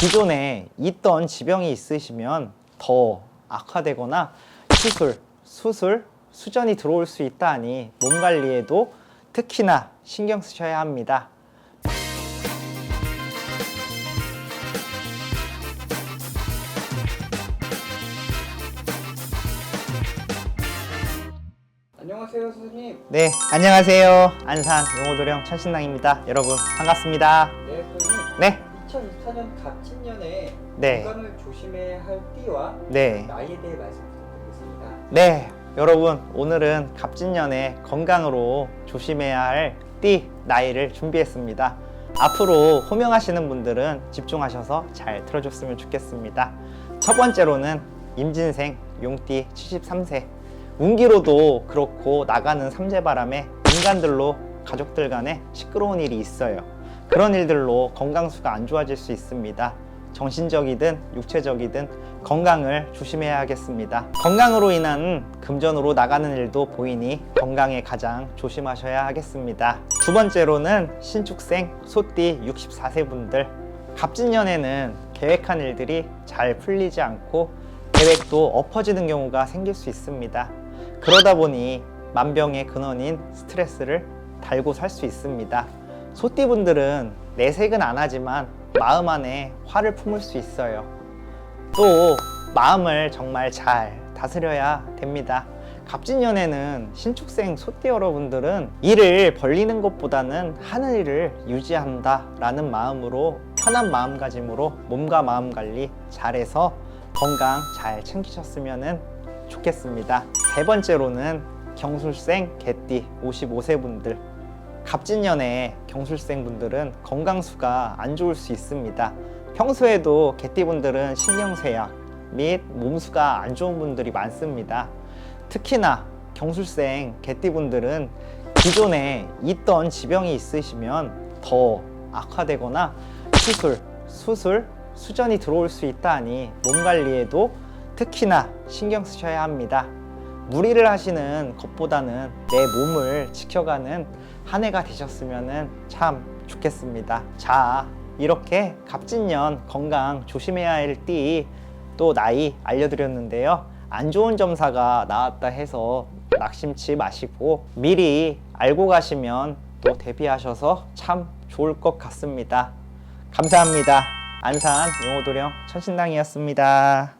기존에 있던 지병이 있으시면 더 악화되거나 수술, 수술, 수전이 들어올 수 있다 하니 몸 관리에도 특히나 신경 쓰셔야 합니다. 안녕하세요 선생님. 네, 안녕하세요. 안산 용호도령 천신당입니다. 여러분 반갑습니다. 네 선생님. 네, 2024년 갑진년에 네. 건강을 조심해야 할 띠와 네. 나이에 대해 말씀 부탁드리겠습니다. 네, 여러분 오늘은 갑진년에 건강으로 조심해야 할 띠 나이를 준비했습니다. 앞으로 호명하시는 분들은 집중하셔서 잘 들어줬으면 좋겠습니다. 첫 번째로는 임진생 용띠 73세 운기로도 그렇고 나가는 삼재바람에 인간들로 가족들 간에 시끄러운 일이 있어요. 그런 일들로 건강수가 안 좋아질 수 있습니다. 정신적이든 육체적이든 건강을 조심해야 하겠습니다. 건강으로 인한 금전으로 나가는 일도 보이니 건강에 가장 조심하셔야 하겠습니다. 두 번째로는 신축생 소띠 64세 분들 갑진년에는 계획한 일들이 잘 풀리지 않고 계획도 엎어지는 경우가 생길 수 있습니다. 그러다 보니 만병의 근원인 스트레스를 달고 살 수 있습니다. 소띠분들은 내색은 안 하지만 마음 안에 화를 품을 수 있어요. 또 마음을 정말 잘 다스려야 됩니다. 갑진년에는 신축생 소띠 여러분들은 일을 벌리는 것보다는 하는 일을 유지한다 라는 마음으로 편한 마음가짐으로 몸과 마음 관리 잘해서 건강 잘 챙기셨으면 좋겠습니다. 세 번째로는 경술생 개띠 55세 분들 갑진년에 경술생 분들은 건강수가 안 좋을 수 있습니다. 평소에도 개띠분들은 신경쇠약 및 몸수가 안 좋은 분들이 많습니다. 특히나 경술생 개띠분들은 기존에 있던 지병이 있으시면 더 악화되거나 수술, 수술, 수전이 들어올 수 있다 하니 몸 관리에도 특히나 신경 쓰셔야 합니다. 무리를 하시는 것보다는 내 몸을 지켜가는 한 해가 되셨으면 참 좋겠습니다. 자, 이렇게 갑진년 건강 조심해야 할 띠 또 나이 알려드렸는데요. 안 좋은 점사가 나왔다 해서 낙심치 마시고 미리 알고 가시면 또 대비하셔서 참 좋을 것 같습니다. 감사합니다. 안산 용호도령 천신당이었습니다.